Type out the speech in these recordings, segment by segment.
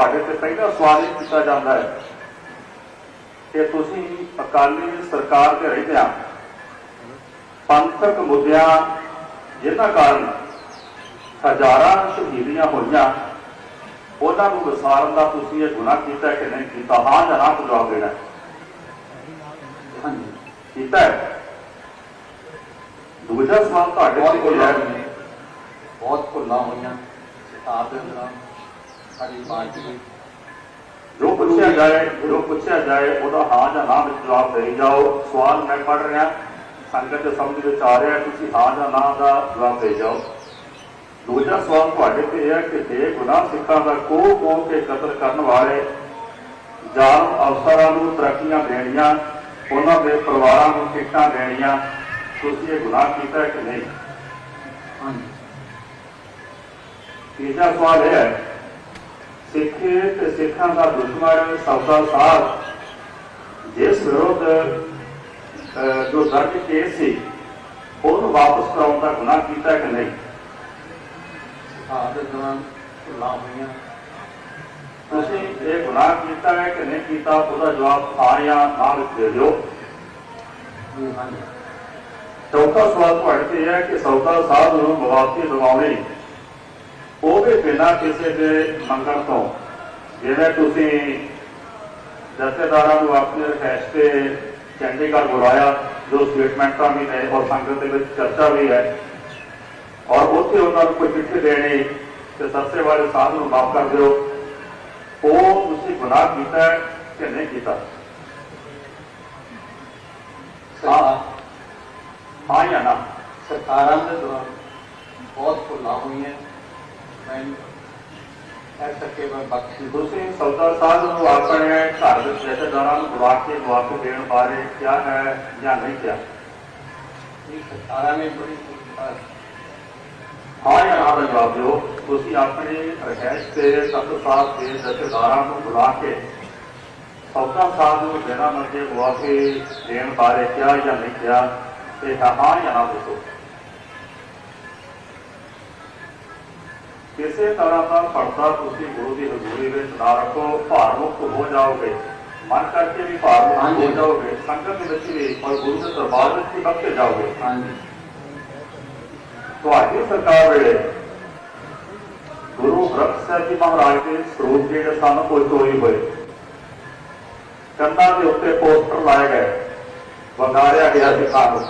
ਤੁਹਾਡੇ ਤੇ ਪਹਿਲਾ ਸਵਾਲ ਇਹ ਕੀਤਾ ਜਾਂਦਾ ਹੈ ਕਿ ਤੁਸੀਂ ਅਕਾਲੀ ਸਰਕਾਰ ਦੇ ਰਹਿੰਦਿਆਂ ਪੰਥਕ ਮੁੱਦਿਆਂ ਜਿਨ੍ਹਾਂ ਕਾਰਨ ਹਜ਼ਾਰਾਂ ਸ਼ਹੀਦੀਆਂ ਹੋਈਆਂ ਉਹਨਾਂ ਨੂੰ ਵਿਸਾਰਨ ਦਾ ਤੁਸੀਂ ਇਹ ਗੁਨਾਹ ਕੀਤਾ ਕਿ ਨਹੀਂ ਕੀਤਾ? ਹਾਂ ਜਾਂ ਨਾ ਜਵਾਬ ਦੇਣਾ ਕੀਤਾ ਦੂਜਾ ਸਵਾਲ ਤੁਹਾਡੇ ਭੁੱਲਾਂ ਹੈ ਬਹੁਤ ਭੁੱਲਾਂ ਹੋਈਆਂ। ਕਿਤਾਬ ਦੇ ਅੰਦਰ ਸਾਡੀ ਪਾਰਟੀ ਦੀ ਜੋ ਪੁੱਛਿਆ ਜਾਏ ਜੋ ਪੁੱਛਿਆ ਜਾਏ ਉਹਦਾ ਹਾਂ ਜਾਂ ਨਾ ਵਿੱਚ ਜਵਾਬ ਦੇਈ ਜਾਓ। ਸਵਾਲ ਮੈਂ ਪੜ੍ਹ ਰਿਹਾ ਸੰਗਤ ਦੇ ਸਮਝ ਵਿੱਚ ਆ ਰਿਹਾ ਤੁਸੀਂ ਹਾਂ ਜਾਂ ਨਾ ਦਾ ਜਵਾਬ ਦੇ ਜਾਓ। ਦੂਜਾ ਸਵਾਲ ਤੁਹਾਡੇ ਤੇ ਇਹ ਹੈ ਕਿ ਬੇਗੁਨਾਹ ਸਿੱਖਾਂ ਦਾ ਕੋਹ ਕੋਹ ਕੇ ਕਤਲ ਕਰਨ ਵਾਲੇ ਜ਼ਾਲਮ ਅਫਸਰਾਂ ਨੂੰ ਤਰੱਕੀਆਂ ਦੇਣੀਆਂ ਉਹਨਾਂ ਦੇ ਪਰਿਵਾਰਾਂ ਨੂੰ ਟਿਕਟਾਂ ਦੇਣੀਆਂ ਤੁਸੀਂ ਇਹ ਗੁਨਾਹ ਕੀਤਾ ਕਿ ਨਹੀਂ? ਹਾਂਜੀ। ਤੀਜਾ ਸਵਾਲ ਇਹ ਹੈ ਸਿੱਖ ਤੇ ਸਿੱਖਾਂ ਦਾ ਦੁਸ਼ਮਣ ਸੌਦਾ ਸਾਹਿਬ ਜਿਸ ਵਿਰੁੱਧ ਜੋ ਦਰਜ ਕੇਸ ਸੀ ਉਹਨੂੰ ਵਾਪਸ ਕਰਾਉਣ ਦਾ ਗੁਨਾਹ ਕੀਤਾ ਕਿ ਨਹੀਂ? ਕਿਤਾਬ ਦੇ ਦੌਰਾਨ ਭੁੱਲਾਂ ਹੋਈਆਂ ਤੁਸੀਂ ਇਹ ਗੁਨਾਹ ਕੀਤਾ ਹੈ ਕਿ ਨਹੀਂ ਕੀਤਾ ਉਹਦਾ ਜਵਾਬ ਹਾਂ ਜਾਂ ਨਾ ਦੇ ਦਿਓ। ਚੌਥਾ ਸਵਾਲ ਤੁਹਾਡੇ ਤੇ ਇਹ ਹੈ ਕਿ ਸੌਦਾ ਸਾਹਿਬ ਨੂੰ ਮੁਆਵਜ਼ੇ ਦਿਵਾਉਣੇ ਉਹ ਵੀ ਬਿਨਾਂ ਕਿਸੇ ਦੇ ਮੰਗਣ ਤੋਂ ਜਿਵੇਂ ਤੁਸੀਂ ਜਥੇਦਾਰਾਂ ਨੂੰ ਆਪਣੇ ਰਿਹਾਇਸ਼ ਤੇ ਚੰਡੀਗੜ੍ਹ ਬੁਲਾਇਆ ਜੋ ਸਟੇਟਮੈਂਟਾਂ ਵੀ ਨੇ ਔਰ ਸੰਗਤ ਦੇ ਵਿੱਚ ਚਰਚਾ ਵੀ ਹੈ ਔਰ ਉੱਥੇ ਉਹਨਾਂ ਨੂੰ ਕੋਈ ਚਿੱਠੀ ਦੇਣੀ ਤੇ ਸਸਤੇ ਵਾਲੇ ਸਾਧ ਨੂੰ ਮਾਫ ਕਰ ਦਿਓ ਉਹ ਤੁਸੀਂ ਗੁਨਾਹ ਕੀਤਾ ਹੈ ਕਿ ਨਹੀਂ ਕੀਤਾ? ਸਰਕਾਰ ਹਾਂ ਜਾਂ ਨਾ? ਸਰਕਾਰਾਂ ਦੇ ਦੌਰਾਨ ਬਹੁਤ ਭੁੱਲਾਂ ਹੋਈਆਂ। ਦੂਸਰੀ ਸੌਦਾ ਸਾਹਿਬ ਨੂੰ ਆਪਣੇ ਘਰ ਦੇ ਰਿਸ਼ਤੇਦਾਰਾਂ ਨੂੰ ਬੁਲਾ ਕੇ ਮੁਆਫੀ ਦੇਣ ਬਾਰੇ ਕਿਹਾ ਹੈ ਜਾਂ ਨਹੀਂ ਕਿਹਾ। ਇਹ ਸਰਕਾਰਾਂ ਹਾਂ ਜਨਾਬ ਦਾ ਜਵਾਬ ਦਿਓ। ਤੁਸੀਂ ਆਪਣੇ ਰਹਿਸ਼ ਤੇ ਸਤਿ ਸਾਹਿਬ ਦੇ ਰਿਸ਼ਤੇਦਾਰਾਂ ਨੂੰ ਬੁਲਾ ਕੇ ਸੌਦਾ ਸਾਹਿਬ ਨੂੰ ਬਿਨਾਂ ਮੰਗੇ ਮੁਆਫੀ ਦੇਣ ਬਾਰੇ ਕਿਹਾ ਜਾਂ ਨਹੀਂ ਕਿਹਾ ਹਾਂ ਜਨਾਬ ਦੱਸੋ। ਕਿਸੇ ਤਰ੍ਹਾਂ ਦਾ ਪਰਦਾ ਤੁਸੀਂ ਗੁਰੂ ਦੀ ਹਜ਼ੂਰੀ ਵਿੱਚ ਨਾ ਰੱਖੋ ਭਾਰ ਮੁਕਤ ਹੋ ਜਾਓਗੇ। ਮਨ ਕਰਕੇ ਵੀ ਭਾਰ ਮੁਕਤ ਹੋ। ਜਾਓਗੇ। ਸੰਗਤ ਦੇ ਵਿੱਚ ਵੀ ਔਰ ਗੁਰੂ ਦੇ ਦਰਬਾਰ ਵਿੱਚ ਵੀ ਬਖਸ਼ੇ ਜਾਓਗੇ। ਹਾਂਜੀ। ਤੁਹਾਡੀ ਸਰਕਾਰ ਵੇਲੇ ਗੁਰੂ ਗ੍ਰੰਥ ਸਾਹਿਬ ਜੀ ਮਹਾਰਾਜ ਦੇ ਸਰੂਪ ਜਿਹੜੇ ਸਨ ਕੋਈ ਚੋਰੀ ਹੋਏ। ਕੰਧਾਂ ਦੇ ਉੱਤੇ ਪੋਸਟਰ ਲਾਏ ਗਏ। ਵੰਗਾਰਿਆ ਗਿਆ ਸੀ ਸਾਨੂੰ।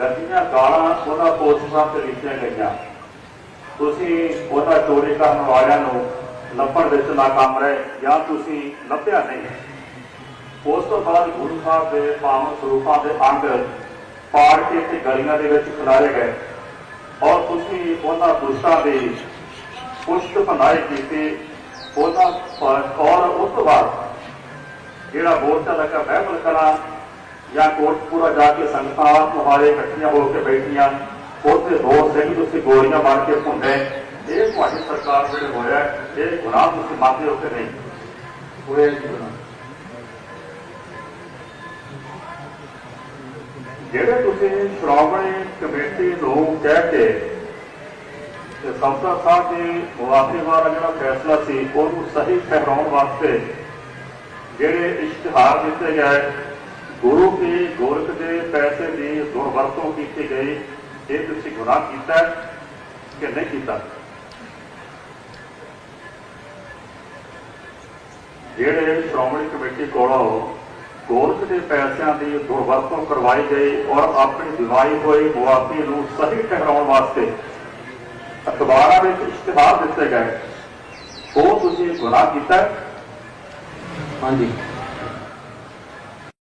ਗੰਦੀਆਂ ਗਾਲਾਂ ਉਹਨਾਂ ਪੋਸਟਰਾਂ ਤੇ ਲਿਖੀਆਂ ਗਈਆਂ। ਤੁਸੀਂ ਉਹਨਾਂ ਚੋਰੀ ਕਰਨ ਵਾਲਿਆਂ ਨੂੰ ਲੱਭਣ ਵਿੱਚ ਨਾਕਾਮ ਰਹੇ ਜਾਂ ਤੁਸੀਂ ਲੱਭਿਆ ਨਹੀਂ। ਉਸ ਤੋਂ ਬਾਅਦ ਗੁਰੂ ਸਾਹਿਬ ਦੇ ਪਾਵਨ ਸਰੂਪਾਂ ਦੇ ਅੰਗ ਪਾੜ ਕੇ ਤੇ ਗਲੀਆਂ ਦੇ ਵਿੱਚ ਖਿਲਾਰੇ ਗਏ ਔਰ ਤੁਸੀਂ ਉਹਨਾਂ ਦੁਸ਼ਟਾਂ ਦੀ ਪੁਸ਼ਟ ਭੰਡਾਈ ਕੀਤੀ। ਉਹਨਾਂ ਔਰ ਉਸ ਤੋਂ ਬਾਅਦ ਜਿਹੜਾ ਮੋਰਚਾ ਲੱਗਾ ਬਹਿਬਲ ਕਲਾ ਜਾਂ ਕੋਟਪੂਰਾ ਜਾ ਕੇ ਸੰਗਤਾਂ ਤੁਹਾਡੇ ਇਕੱਠੀਆਂ ਹੋ ਕੇ ਬੈਠੀਆਂ ਉੱਥੇ ਹੈ ਕਿ ਤੁਸੀਂ ਗੋਲੀਆਂ ਮਾਰ ਕੇ ਭੁੰਡੇ ਇਹ ਤੁਹਾਡੀ ਸਰਕਾਰ ਜਿਹੜੇ ਹੋਇਆ, ਇਹ ਗੁਨਾਹ ਤੁਸੀਂ ਮੰਨਦੇ ਹੋ ਕਿ ਨਹੀਂ? ਹੋਇਆ ਜੀ ਗੁਨਾਹ। ਜਿਹੜੇ ਤੁਸੀਂ ਸ਼੍ਰੋਮਣੀ ਕਮੇਟੀ ਨੂੰ ਕਹਿ ਕੇ ਤੇ ਸੰਸਦ ਸਾਹਿਬ ਦੀ ਮੁਆਫੀ ਵਾਲਾ ਜਿਹੜਾ ਫੈਸਲਾ ਸੀ, ਉਹਨੂੰ ਸਹੀ ਠਹਿਰਾਉਣ ਵਾਸਤੇ ਜਿਹੜੇ ਇਸ਼ਤਿਹਾਰ ਦਿੱਤੇ ਗਏ, ਗੁਰੂ ਕੀ ਗੋਰਖ ਦੇ ਪੈਸੇ ਦੀ ਦੁਰਵਰਤੋਂ ਕੀਤੀ ਗਈ ਇਹ ਤੁਸੀਂ ਗੁਨਾਹ ਕੀਤਾ ਕਿ ਨਹੀਂ ਕੀਤਾ? ਜਿਹੜੇ ਸ਼੍ਰੋਮਣੀ ਕਮੇਟੀ ਕੋਲੋਂ ਗੋਰਖ ਦੇ ਪੈਸਿਆਂ ਦੀ ਦੁਰਵਰਤੋਂ ਕਰਵਾਈ ਗਈ ਔਰ ਆਪਣੀ ਦਿਵਾਈ ਹੋਈ ਮੁਆਫੀ ਨੂੰ ਸਹੀ ਠਹਿਰਾਉਣ ਵਾਸਤੇ ਅਖਬਾਰਾਂ ਵਿੱਚ ਇਸ਼ਤਿਹਾਰ ਦਿੱਤੇ ਗਏ, ਉਹ ਤੁਸੀਂ ਗੁਨਾਹ ਕੀਤਾ ਹਾਂਜੀ।